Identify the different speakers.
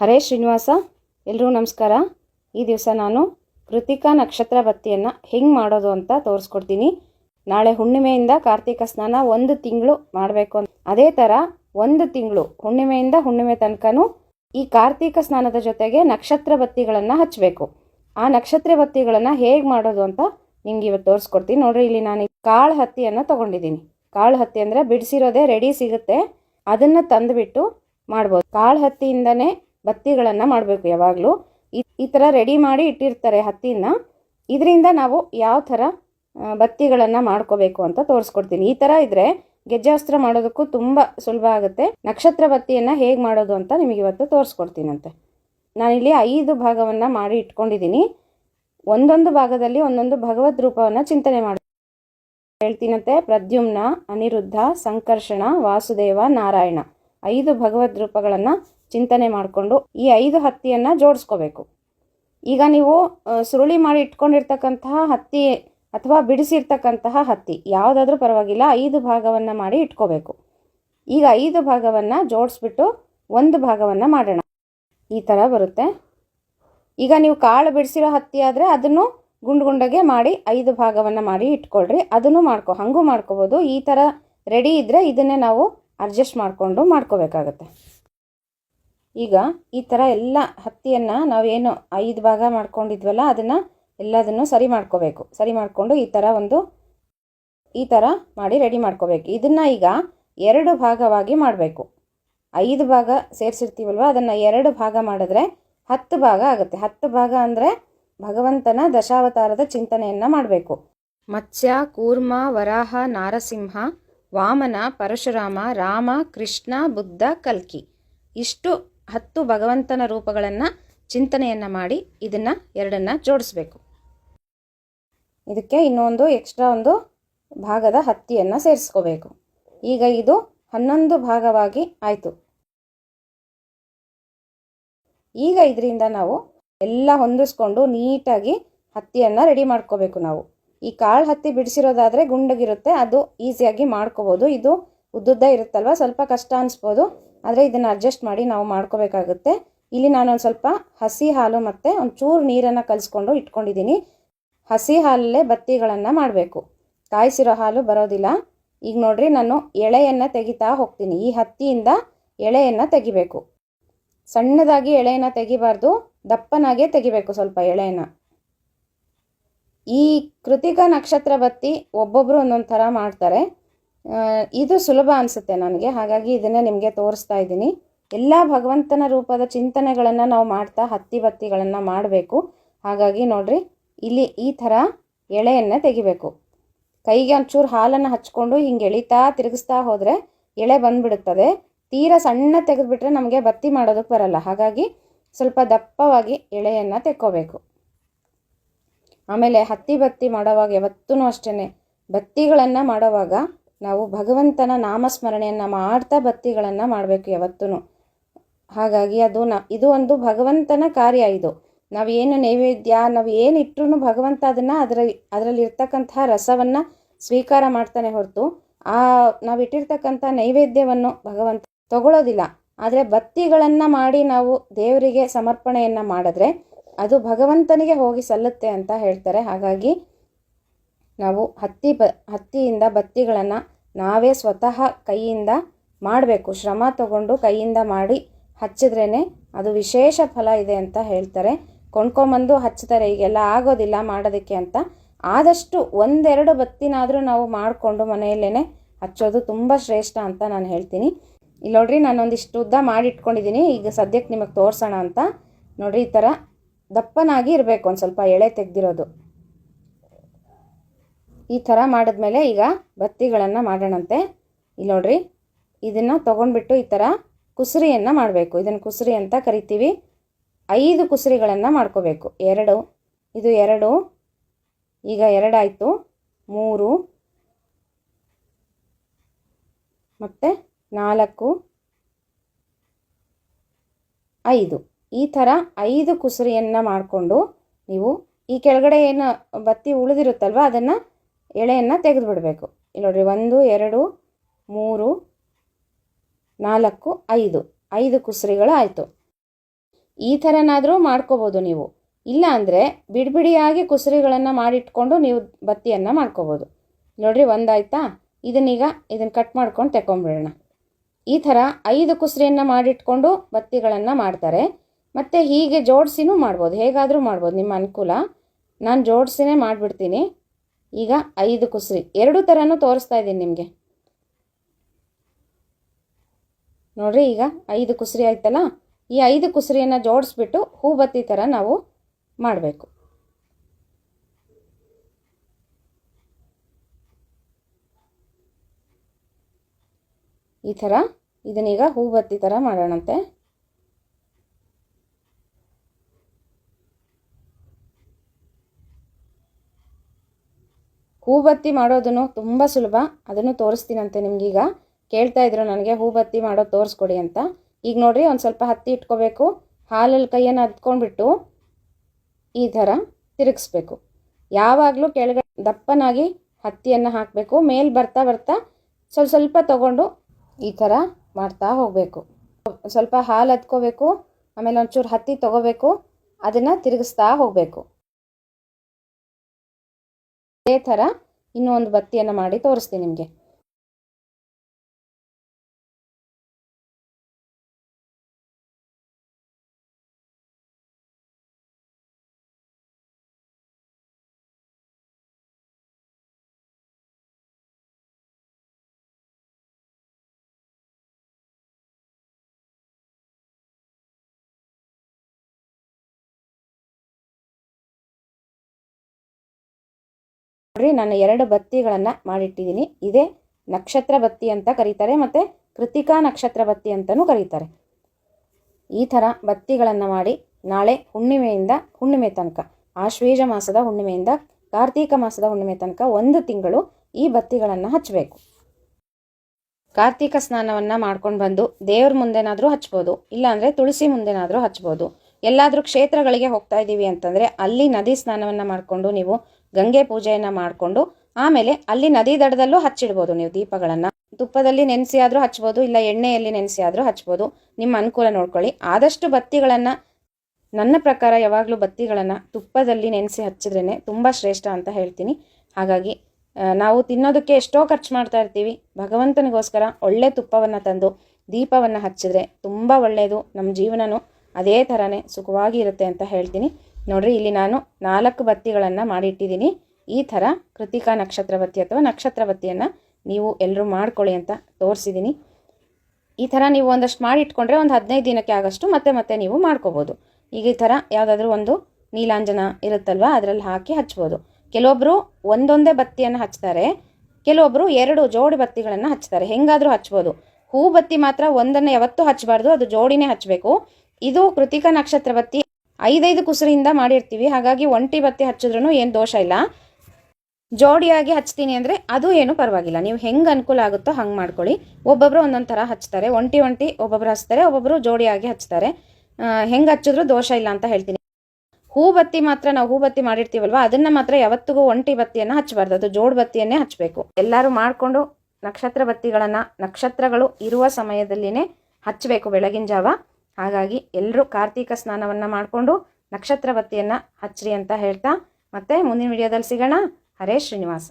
Speaker 1: ಹರೇ ಶ್ರೀನಿವಾಸ ಎಲ್ಲರೂ ನಮಸ್ಕಾರ. ಈ ದಿವಸ ನಾನು ಕೃತಿಕಾ ನಕ್ಷತ್ರ ಬತ್ತಿಯನ್ನು ಹೆಂಗೆ ಮಾಡೋದು ಅಂತ ತೋರಿಸ್ಕೊಡ್ತೀನಿ. ನಾಳೆ ಹುಣ್ಣಿಮೆಯಿಂದ ಕಾರ್ತಿಕ ಸ್ನಾನ ಒಂದು ತಿಂಗಳು ಮಾಡಬೇಕು ಅಂತ. ಅದೇ ಥರ ಒಂದು ತಿಂಗಳು ಹುಣ್ಣಿಮೆಯಿಂದ ಹುಣ್ಣಿಮೆ ತನಕನೂ ಈ ಕಾರ್ತಿಕ ಸ್ನಾನದ ಜೊತೆಗೆ ನಕ್ಷತ್ರ ಬತ್ತಿಗಳನ್ನು ಹಚ್ಚಬೇಕು ಆ ನಕ್ಷತ್ರ ಬತ್ತಿಗಳನ್ನು ಹೇಗೆ ಮಾಡೋದು ಅಂತ ನಿಮ್ಗೆ ಇವತ್ತು ತೋರಿಸ್ಕೊಡ್ತೀನಿ. ನೋಡ್ರಿ, ಇಲ್ಲಿ ನಾನು ಕಾಳು ಹತ್ತಿಯನ್ನು ತೊಗೊಂಡಿದ್ದೀನಿ. ಕಾಳು ಹತ್ತಿ ಅಂದರೆ ಬಿಡಿಸಿರೋದೇ ರೆಡಿ ಸಿಗುತ್ತೆ. ಅದನ್ನು ತಂದುಬಿಟ್ಟು ಮಾಡ್ಬೋದು. ಕಾಳು ಹತ್ತಿಯಿಂದನೇ ಬತ್ತಿಗಳನ್ನು ಮಾಡಬೇಕು ಯಾವಾಗಲೂ. ಈ ಥರ ರೆಡಿ ಮಾಡಿ ಇಟ್ಟಿರ್ತಾರೆ ಹತ್ತಿನ ಇದರಿಂದ ನಾವು ಯಾವ ಥರ ಬತ್ತಿಗಳನ್ನು ಮಾಡ್ಕೋಬೇಕು ಅಂತ ತೋರಿಸ್ಕೊಡ್ತೀನಿ. ಈ ಥರ ಇದ್ದರೆ ಗೆಜ್ಜಾಸ್ತ್ರ ಮಾಡೋದಕ್ಕೂ ತುಂಬ ಸುಲಭ ಆಗುತ್ತೆ. ನಕ್ಷತ್ರ ಬತ್ತಿಯನ್ನು ಹೇಗೆ ಮಾಡೋದು ಅಂತ ನಿಮಗೆ ಇವತ್ತು ತೋರಿಸ್ಕೊಡ್ತೀನಂತೆ. ನಾನಿಲ್ಲಿ ಐದು ಭಾಗವನ್ನು ಮಾಡಿ ಇಟ್ಕೊಂಡಿದ್ದೀನಿ ಒಂದೊಂದು ಭಾಗದಲ್ಲಿ ಒಂದೊಂದು ಭಗವದ್ ರೂಪವನ್ನು ಚಿಂತನೆ ಮಾಡಿ, ಹೇಳ್ತೀನಂತೆ. ಪ್ರದ್ಯುಮ್ನ, ಅನಿರುದ್ಧ, ಸಂಕರ್ಷಣ, ವಾಸುದೇವ, ನಾರಾಯಣ. ಐದು ಭಗವದ್ ರೂಪಗಳನ್ನು ಚಿಂತನೆ ಮಾಡಿಕೊಂಡು ಈ ಐದು ಹತ್ತಿಯನ್ನು ಜೋಡಿಸ್ಕೋಬೇಕು. ಈಗ ನೀವು ಸುರುಳಿ ಮಾಡಿ ಇಟ್ಕೊಂಡಿರ್ತಕ್ಕಂತಹ ಹತ್ತಿ ಅಥವಾ ಬಿಡಿಸಿರ್ತಕ್ಕಂತಹ ಹತ್ತಿ, ಯಾವುದಾದ್ರೂ ಪರವಾಗಿಲ್ಲ, ಐದು ಭಾಗವನ್ನು ಮಾಡಿ ಇಟ್ಕೋಬೇಕು. ಈಗ ಐದು ಭಾಗವನ್ನು ಜೋಡಿಸ್ಬಿಟ್ಟು ಒಂದು ಭಾಗವನ್ನು ಮಾಡೋಣ. ಈ ಥರ ಬರುತ್ತೆ. ಈಗ ನೀವು ಕಾಳು ಬಿಡಿಸಿರೋ ಹತ್ತಿ ಆದರೆ ಅದನ್ನು ಗುಂಡು ಗುಂಡಗೆ ಮಾಡಿ ಐದು ಭಾಗವನ್ನು ಮಾಡಿ ಇಟ್ಕೊಳ್ರಿ. ಅದನ್ನು ಮಾಡ್ಕೊ, ಹಾಗೂ ಮಾಡ್ಕೋಬೋದು. ಈ ಥರ ರೆಡಿ ಇದ್ದರೆ ಇದನ್ನೇ ನಾವು ಅಡ್ಜಸ್ಟ್ ಮಾಡಿಕೊಂಡು ಮಾಡ್ಕೋಬೇಕಾಗತ್ತೆ. ಈಗ ಈ ಥರ ಎಲ್ಲ ಹತ್ತಿಯನ್ನು ನಾವೇನು ಐದು ಭಾಗ ಮಾಡ್ಕೊಂಡಿದ್ವಲ್ಲ, ಅದನ್ನು ಎಲ್ಲದನ್ನು ಸರಿ ಮಾಡ್ಕೋಬೇಕು. ಸರಿ ಮಾಡಿಕೊಂಡು ಈ ಥರ ಒಂದು, ಈ ಥರ ಮಾಡಿ ರೆಡಿ ಮಾಡ್ಕೋಬೇಕು. ಇದನ್ನು ಈಗ ಎರಡು ಭಾಗವಾಗಿ ಮಾಡಬೇಕು. ಐದು ಭಾಗ ಸೇರಿಸಿರ್ತೀವಲ್ವ, ಅದನ್ನು ಎರಡು ಭಾಗ ಮಾಡಿದ್ರೆ ಹತ್ತು ಭಾಗ ಆಗುತ್ತೆ. ಹತ್ತು ಭಾಗ ಅಂದರೆ ಭಗವಂತನ ದಶಾವತಾರದ ಚಿಂತನೆಯನ್ನು ಮಾಡಬೇಕು. ಮತ್ಸ್ಯ, ಕೂರ್ಮ, ವರಾಹ, ನಾರಸಿಂಹ, ವಾಮನ, ಪರಶುರಾಮ, ರಾಮ, ಕೃಷ್ಣ, ಬುದ್ಧ, ಕಲ್ಕಿ. ಇಷ್ಟು ಹತ್ತು ಭಗವಂತನ ರೂಪಗಳನ್ನು ಚಿಂತನೆಯನ್ನು ಮಾಡಿ ಇದನ್ನು ಎರಡನ್ನು ಜೋಡಿಸ್ಬೇಕು. ಇದಕ್ಕೆ ಇನ್ನೊಂದು ಎಕ್ಸ್ಟ್ರಾ ಒಂದು ಭಾಗದ ಹತ್ತಿಯನ್ನು ಸೇರಿಸ್ಕೋಬೇಕು. ಈಗ ಇದು ಹನ್ನೊಂದು ಭಾಗವಾಗಿ ಆಯಿತು. ಈಗ ಇದರಿಂದ ನಾವು ಎಲ್ಲ ಹೊಂದಿಸ್ಕೊಂಡು ನೀಟಾಗಿ ಹತ್ತಿಯನ್ನು ರೆಡಿ ಮಾಡ್ಕೋಬೇಕು ನಾವು. ಈ ಕಾಳು ಹತ್ತಿ ಬಿಡಿಸಿರೋದಾದರೆ ಗುಂಡಗಿರುತ್ತೆ, ಅದು ಈಸಿಯಾಗಿ ಮಾಡ್ಕೋಬೋದು. ಇದು ಉದ್ದುದ್ದ ಇರುತ್ತಲ್ವ? ಸ್ವಲ್ಪ ಕಷ್ಟ ಅನಿಸ್ಬೋದು. ಆದರೆ ಇದನ್ನು ಅಡ್ಜಸ್ಟ್ ಮಾಡಿ ನಾವು ಮಾಡ್ಕೋಬೇಕಾಗುತ್ತೆ. ಇಲ್ಲಿ ನಾನೊಂದು ಸ್ವಲ್ಪ ಹಸಿ ಹಾಲು ಮತ್ತು ಒಂದು ಚೂರು ನೀರನ್ನು ಕಲಿಸ್ಕೊಂಡು ಇಟ್ಕೊಂಡಿದ್ದೀನಿ ಹಸಿ ಹಾಲಲ್ಲೇ ಬತ್ತಿಗಳನ್ನು ಮಾಡಬೇಕು. ಕಾಯಿಸಿರೋ ಹಾಲು ಬರೋದಿಲ್ಲ. ಈಗ ನೋಡಿರಿ ನಾನು ಎಳೆಯನ್ನು ತೆಗಿತಾ ಹೋಗ್ತೀನಿ. ಈ ಹತ್ತಿಯಿಂದ ಎಳೆಯನ್ನು ತೆಗಿಬೇಕು. ಸಣ್ಣದಾಗಿ ಎಳೆಯನ್ನು ತೆಗಿಬಾರ್ದು, ದಪ್ಪನಾಗೆ ತೆಗಿಬೇಕು ಸ್ವಲ್ಪ ಎಳೆಯನ್ನು. ಈ ಕೃತಿಕ ನಕ್ಷತ್ರ ಬತ್ತಿ ಒಬ್ಬೊಬ್ಬರು ಒಂದೊಂದು ಥರ ಮಾಡ್ತಾರೆ. ಇದು ಸುಲಭ ಅನಿಸುತ್ತೆ ನನಗೆ. ಹಾಗಾಗಿ ಇದನ್ನೇ ನಿಮಗೆ ತೋರಿಸ್ತಾ ಇದ್ದೀನಿ. ಎಲ್ಲ ಭಗವಂತನ ರೂಪದ ಚಿಂತನೆಗಳನ್ನು ನಾವು ಮಾಡ್ತಾ ಹತ್ತಿ ಬತ್ತಿಗಳನ್ನು ಮಾಡಬೇಕು. ಹಾಗಾಗಿ ನೋಡಿರಿ, ಇಲ್ಲಿ ಈ ಥರ ಎಳೆಯನ್ನು ತೆಗಿಬೇಕು. ಕೈಗೆ ಒಂಚೂರು ಹಾಲನ್ನು ಹಚ್ಕೊಂಡು ಹಿಂಗೆ ಎಳಿತಾ ತಿರುಗಿಸ್ತಾ ಹೋದರೆ ಎಳೆ ಬಂದ್ಬಿಡುತ್ತದೆ. ತೀರ ಸಣ್ಣ ತೆಗೆದುಬಿಟ್ರೆ ನಮಗೆ ಬತ್ತಿ ಮಾಡೋದಕ್ಕೆ ಬರಲ್ಲ. ಹಾಗಾಗಿ ಸ್ವಲ್ಪ ದಪ್ಪವಾಗಿ ಎಳೆಯನ್ನು ತೆಕ್ಕೋಬೇಕು. ಆಮೇಲೆ ಹತ್ತಿ ಬತ್ತಿ ಮಾಡೋವಾಗ ಯಾವತ್ತೂ ಅಷ್ಟೇ ಬತ್ತಿಗಳನ್ನು ಮಾಡೋವಾಗ ನಾವು ಭಗವಂತನ ನಾಮಸ್ಮರಣೆಯನ್ನು ಮಾಡ್ತಾ ಬತ್ತಿಗಳನ್ನು ಮಾಡಬೇಕು ಯಾವತ್ತೂ ಹಾಗಾಗಿ ಅದು ನ, ಇದು ಒಂದು ಭಗವಂತನ ಕಾರ್ಯ ಇದು. ನಾವೇನು ನೈವೇದ್ಯ, ನಾವು ಏನು ಇಟ್ಟರೂ ಭಗವಂತ ಅದನ್ನು ಅದರ ಅದರಲ್ಲಿ ಇರ್ತಕ್ಕಂತಹ ರಸವನ್ನು ಸ್ವೀಕಾರ ಮಾಡ್ತಾನೆ ಹೊರತು, ಆ ನಾವು ಇಟ್ಟಿರ್ತಕ್ಕಂಥ ನೈವೇದ್ಯವನ್ನು ಭಗವಂತ ತಗೊಳ್ಳೋದಿಲ್ಲ ಆದರೆ ಬತ್ತಿಗಳನ್ನು ಮಾಡಿ ನಾವು ದೇವರಿಗೆ ಸಮರ್ಪಣೆಯನ್ನು ಮಾಡಿದ್ರೆ ಅದು ಭಗವಂತನಿಗೆ ಹೋಗಿ ಸಲ್ಲುತ್ತೆ ಅಂತ ಹೇಳ್ತಾರೆ. ಹಾಗಾಗಿ ನಾವು ಹತ್ತಿ ಬ, ಹತ್ತಿಯಿಂದ ಬತ್ತಿಗಳನ್ನು ನಾವೇ ಸ್ವತಃ ಕೈಯಿಂದ ಮಾಡಬೇಕು. ಶ್ರಮ ತಗೊಂಡು ಕೈಯಿಂದ ಮಾಡಿ ಹಚ್ಚಿದ್ರೇ ಅದು ವಿಶೇಷ ಫಲ ಇದೆ ಅಂತ ಹೇಳ್ತಾರೆ. ಕೊಂಡ್ಕೊಂಬಂದು ಹಚ್ತಾರೆ ಈಗೆಲ್ಲ ಆಗೋದಿಲ್ಲ ಮಾಡೋದಕ್ಕೆ ಅಂತ. ಆದಷ್ಟು ಒಂದೆರಡು ಬತ್ತಿನಾದರೂ ನಾವು ಮಾಡಿಕೊಂಡು ಮನೆಯಲ್ಲೇ ಹಚ್ಚೋದು ತುಂಬ ಶ್ರೇಷ್ಠ ಅಂತ ನಾನು ಹೇಳ್ತೀನಿ. ಇಲ್ಲಿ ನೋಡ್ರಿ ನಾನೊಂದಿಷ್ಟು ಉದ್ದ ಮಾಡಿಟ್ಕೊಂಡಿದ್ದೀನಿ. ಈಗ ಸದ್ಯಕ್ಕೆ ನಿಮಗೆ ತೋರಿಸೋಣ ಅಂತ. ನೋಡ್ರಿ ಈ ಥರ ದಪ್ಪನಾಗಿ ಇರಬೇಕು ಒಂದು ಸ್ವಲ್ಪ ಎಳೆ ತೆಗೆದಿರೋದು. ಈ ಥರ ಮಾಡಿದ್ಮೇಲೆ ಈಗ ಬತ್ತಿಗಳನ್ನು ಮಾಡೋಣಂತೆ. ಇಲ್ಲಿ ನೋಡ್ರಿ, ಇದನ್ನು ತೊಗೊಂಡ್ಬಿಟ್ಟು ಈ ಥರ ಕುಸುರಿಯನ್ನು ಮಾಡಬೇಕು. ಇದನ್ನು ಕುಸುರಿ ಅಂತ ಕರಿತೀವಿ. ಐದು ಕುಸುರಿಗಳನ್ನು ಮಾಡ್ಕೋಬೇಕು. ಎರಡು, ಇದು ಎರಡು, ಈಗ ಎರಡಾಯಿತು ಮೂರು, ಮತ್ತು ನಾಲ್ಕು, ಐದು. ಈ ಥರ ಐದು ಕುಸುರಿಯನ್ನು ಮಾಡಿಕೊಂಡು ನೀವು ಈ ಕೆಳಗಡೆ ಏನು ಬತ್ತಿ ಉಳಿದಿರುತ್ತಲ್ವ, ಅದನ್ನು ಎಳೆಯನ್ನು ತೆಗೆದು ಬಿಡಬೇಕು ಇಲ್ಲಿ ನೋಡಿರಿ, ಒಂದು, ಎರಡು, ಮೂರು, ನಾಲ್ಕು, ಐದು. ಐದು ಕುಸುರಿಗಳು ಆಯಿತು. ಈ ಥರನಾದರೂ ಮಾಡ್ಕೋಬೋದು ನೀವು. ಇಲ್ಲ ಅಂದರೆ ಬಿಡಿಬಿಡಿಯಾಗಿ ಕುಸುರಿಗಳನ್ನು ಮಾಡಿಟ್ಕೊಂಡು ನೀವು ಬತ್ತಿಯನ್ನು ಮಾಡ್ಕೋಬೋದು. ನೋಡಿರಿ, ಒಂದಾಯ್ತಾ? ಇದನ್ನೀಗ ಇದನ್ನು ಕಟ್ ಮಾಡ್ಕೊಂಡು ತೆಕ್ಕೊಂಬಿಡೋಣ. ಈ ಥರ ಐದು ಕುಸುರಿಯನ್ನು ಮಾಡಿಟ್ಕೊಂಡು ಬತ್ತಿಗಳನ್ನು ಮಾಡ್ತಾರೆ. ಮತ್ತು ಹೀಗೆ ಜೋಡಿಸಿನೂ ಮಾಡ್ಬೋದು. ಹೇಗಾದರೂ ಮಾಡ್ಬೋದು. ನಿಮ್ಮ ಅನುಕೂಲ. ನಾನು ಜೋಡಿಸಿನೇ ಮಾಡಿಬಿಡ್ತೀನಿ. ಈಗ ಐದು ಕುಸುರಿ. ಎರಡು ಥರನೂ ತೋರಿಸ್ತಾ ಇದ್ದೀನಿ ನಿಮಗೆ. ನೋಡ್ರಿ, ಈಗ ಐದು ಕುಸುರಿ ಆಯ್ತಲ್ಲ? ಈ ಐದು ಕುಸುರಿಯನ್ನು ಜೋಡಿಸ್ಬಿಟ್ಟು ಹೂಬತ್ತಿ ಥರ ನಾವು ಮಾಡಬೇಕು. ಈ ಥರ ಇದನ್ನೀಗ ಹೂಬತ್ತಿ ಥರ ಮಾಡೋಣಂತೆ. ಹೂಬತ್ತಿ ಮಾಡೋದನ್ನು ತುಂಬ ಸುಲಭ. ಅದನ್ನು ತೋರಿಸ್ತೀನಂತೆ ನಿಮಗೀಗ. ಕೇಳ್ತಾ ಇದ್ರು ನನಗೆ, ಹೂಬತ್ತಿ ಮಾಡೋದು ತೋರಿಸ್ಕೊಡಿ ಅಂತ. ಈಗ ನೋಡಿರಿ, ಒಂದು ಸ್ವಲ್ಪ ಹತ್ತಿ ಇಟ್ಕೋಬೇಕು. ಹಾಲಲ್ಲಿ ಕೈಯನ್ನು ಹತ್ಕೊಂಡ್ಬಿಟ್ಟು ಈ ಥರ ತಿರುಗಿಸ್ಬೇಕು. ಯಾವಾಗಲೂ ಕೆಳಗೆ ದಪ್ಪನಾಗಿ ಹತ್ತಿಯನ್ನು ಹಾಕಬೇಕು. ಮೇಲೆ ಬರ್ತಾ ಬರ್ತಾ ಸ್ವಲ್ಪ ಸ್ವಲ್ಪ ತಗೊಂಡು ಈ ಥರ ಮಾಡ್ತಾ ಹೋಗಬೇಕು. ಸ್ವಲ್ಪ ಹಾಲು ಹತ್ಕೋಬೇಕು ಆಮೇಲೆ ಒಂಚೂರು ಹತ್ತಿ ತಗೋಬೇಕು. ಅದನ್ನು ತಿರುಗಿಸ್ತಾ ಹೋಗಬೇಕು. ಅದೇ ಥರ ಇನ್ನೂ ಒಂದು ಬತ್ತಿಯನ್ನು ಮಾಡಿ ತೋರಿಸ್ತೀನಿ ನಿಮಗೆ. ನೋಡ್ರಿ ನಾನು ಎರಡು ಬತ್ತಿಗಳನ್ನು ಮಾಡಿಟ್ಟಿದ್ದೀನಿ. ಇದೇ ನಕ್ಷತ್ರ ಬತ್ತಿ ಅಂತ ಕರೀತಾರೆ ಮತ್ತು ಕೃತಿಕಾ ನಕ್ಷತ್ರ ಬತ್ತಿ ಅಂತಲೂ ಕರೀತಾರೆ. ಈ ಥರ ಬತ್ತಿಗಳನ್ನು ಮಾಡಿ ನಾಳೆ ಹುಣ್ಣಿಮೆಯಿಂದ ಹುಣ್ಣಿಮೆ ತನಕ, ಆಶ್ವೇಜ ಮಾಸದ ಹುಣ್ಣಿಮೆಯಿಂದ ಕಾರ್ತೀಕ ಮಾಸದ ಹುಣ್ಣಿಮೆ ತನಕ ಒಂದು ತಿಂಗಳು ಈ ಬತ್ತಿಗಳನ್ನು ಹಚ್ಚಬೇಕು ಕಾರ್ತೀಕ ಸ್ನಾನವನ್ನು ಮಾಡ್ಕೊಂಡು ಬಂದು ದೇವ್ರ ಮುಂದೆನಾದರೂ ಹಚ್ಬೋದು, ಇಲ್ಲಾಂದರೆ ತುಳಸಿ ಮುಂದೆನಾದರೂ ಹಚ್ಬೋದು. ಎಲ್ಲಾದರೂ ಕ್ಷೇತ್ರಗಳಿಗೆ ಹೋಗ್ತಾ ಇದ್ದೀವಿ ಅಂತಂದರೆ ಅಲ್ಲಿ ನದಿ ಸ್ನಾನವನ್ನು ಮಾಡಿಕೊಂಡು ನೀವು ಗಂಗೆ ಪೂಜೆಯನ್ನು ಮಾಡಿಕೊಂಡು ಆಮೇಲೆ ಅಲ್ಲಿ ನದಿ ದಡದಲ್ಲೂ ಹಚ್ಚಿಡ್ಬೋದು ನೀವು ದೀಪಗಳನ್ನು. ತುಪ್ಪದಲ್ಲಿ ನೆನೆಸಿ ಆದರೂ ಹಚ್ಬೋದು, ಇಲ್ಲ ಎಣ್ಣೆಯಲ್ಲಿ ನೆನೆಸಿ ಆದರೂ ಹಚ್ಬೋದು. ನಿಮ್ಮ ಅನುಕೂಲ ನೋಡ್ಕೊಳ್ಳಿ. ಆದಷ್ಟು ಬತ್ತಿಗಳನ್ನು, ನನ್ನ ಪ್ರಕಾರ ಯಾವಾಗಲೂ ಬತ್ತಿಗಳನ್ನು ತುಪ್ಪದಲ್ಲಿ ನೆನೆಸಿ ಹಚ್ಚಿದ್ರೇ ತುಂಬ ಶ್ರೇಷ್ಠ ಅಂತ ಹೇಳ್ತೀನಿ. ಹಾಗಾಗಿ ನಾವು ತಿನ್ನೋದಕ್ಕೆ ಎಷ್ಟೋ ಖರ್ಚು ಮಾಡ್ತಾ ಇರ್ತೀವಿ. ಭಗವಂತನಿಗೋಸ್ಕರ ಒಳ್ಳೆ ತುಪ್ಪವನ್ನು ತಂದು ದೀಪವನ್ನು ಹಚ್ಚಿದ್ರೆ ತುಂಬ ಒಳ್ಳೆಯದು ನಮ್ಮ ಜೀವನನೂ ಅದೇ ಥರನೇ ಸುಖವಾಗಿ ಇರುತ್ತೆ ಅಂತ ಹೇಳ್ತೀನಿ. ನೋಡಿರಿ, ಇಲ್ಲಿ ನಾನು ನಾಲ್ಕು ಬತ್ತಿಗಳನ್ನು ಮಾಡಿಟ್ಟಿದ್ದೀನಿ. ಈ ಥರ ಕೃತಿಕಾ ನಕ್ಷತ್ರ ಬತ್ತಿ ಅಥವಾ ನಕ್ಷತ್ರ ಬತ್ತಿಯನ್ನು ನೀವು ಎಲ್ಲರೂ ಮಾಡ್ಕೊಳ್ಳಿ ಅಂತ ತೋರಿಸಿದ್ದೀನಿ. ಈ ಥರ ನೀವು ಒಂದಷ್ಟು ಮಾಡಿ ಇಟ್ಕೊಂಡ್ರೆ ಒಂದು ಹದಿನೈದು ದಿನಕ್ಕೆ ಆಗಷ್ಟು ಮತ್ತೆ ಮತ್ತೆ ನೀವು ಮಾಡ್ಕೋಬೋದು. ಈಗ ಈ ಥರ ಯಾವುದಾದ್ರೂ ಒಂದು ನೀಲಾಂಜನ ಇರುತ್ತಲ್ವ, ಅದರಲ್ಲಿ ಹಾಕಿ ಹಚ್ಬೋದು. ಕೆಲವೊಬ್ಬರು ಒಂದೊಂದೇ ಬತ್ತಿಯನ್ನು ಹಚ್ತಾರೆ ಕೆಲವೊಬ್ಬರು ಎರಡು ಜೋಡಿ ಬತ್ತಿಗಳನ್ನು ಹಚ್ತಾರೆ. ಹೆಂಗಾದರೂ ಹಚ್ಬೋದು. ಹೂ ಬತ್ತಿ ಮಾತ್ರ ಒಂದನ್ನು ಯಾವತ್ತೂ ಹಚ್ಚಬಾರ್ದು ಅದು ಜೋಡಿನೇ ಹಚ್ಚಬೇಕು ಇದು ಕೃತಿಕ ನಕ್ಷತ್ರ ಬತ್ತಿ ಐದೈದು ಕುಸುರಿಯಿಂದ ಮಾಡಿರ್ತೀವಿ. ಹಾಗಾಗಿ ಒಂಟಿ ಬತ್ತಿ ಹಚ್ಚಿದ್ರೂ ಏನು ದೋಷ ಇಲ್ಲ. ಜೋಡಿಯಾಗಿ ಹಚ್ತೀನಿ ಅಂದರೆ ಅದು ಏನು ಪರವಾಗಿಲ್ಲ. ನೀವು ಹೆಂಗೆ ಅನುಕೂಲ ಆಗುತ್ತೋ ಹಂಗೆ ಮಾಡ್ಕೊಳ್ಳಿ. ಒಬ್ಬೊಬ್ಬರು ಒಂದೊಂದು ಥರ ಹಚ್ತಾರೆ. ಒಂಟಿ ಒಂಟಿ ಒಬ್ಬೊಬ್ಬರು ಹಚ್ತಾರೆ ಒಬ್ಬೊಬ್ಬರು ಜೋಡಿಯಾಗಿ ಹಚ್ತಾರೆ. ಹೆಂಗೆ ಹಚ್ಚಿದ್ರು ದೋಷ ಇಲ್ಲ ಅಂತ ಹೇಳ್ತೀನಿ. ಹೂ ಬತ್ತಿ ಮಾತ್ರ ನಾವು ಹೂ ಬತ್ತಿ ಮಾಡಿರ್ತೀವಲ್ವ? ಅದನ್ನು ಮಾತ್ರ ಯಾವತ್ತಿಗೂ ಒಂಟಿ ಬತ್ತಿಯನ್ನು ಹಚ್ಚಬಾರ್ದು. ಅದು ಜೋಡ್ ಬತ್ತಿಯನ್ನೇ ಹಚ್ಚಬೇಕು ಎಲ್ಲರೂ ಮಾಡಿಕೊಂಡು ನಕ್ಷತ್ರ ಬತ್ತಿಗಳನ್ನು ನಕ್ಷತ್ರಗಳು ಇರುವ ಸಮಯದಲ್ಲಿನೇ ಹಚ್ಚಬೇಕು ಬೆಳಗಿನ ಜಾವ ಹಾಗಾಗಿ ಎಲ್ಲರೂ ಕಾರ್ತೀಕ ಸ್ನಾನವನ್ನು ಮಾಡಿಕೊಂಡು ನಕ್ಷತ್ರ ಬತ್ತಿಯನ್ನು ಹಚ್ಚ್ರಿ ಅಂತ ಹೇಳ್ತಾ ಮತ್ತೆ ಮುಂದಿನ ವಿಡಿಯೋದಲ್ಲಿ ಸಿಗೋಣ. ಹರೇ ಶ್ರೀನಿವಾಸ.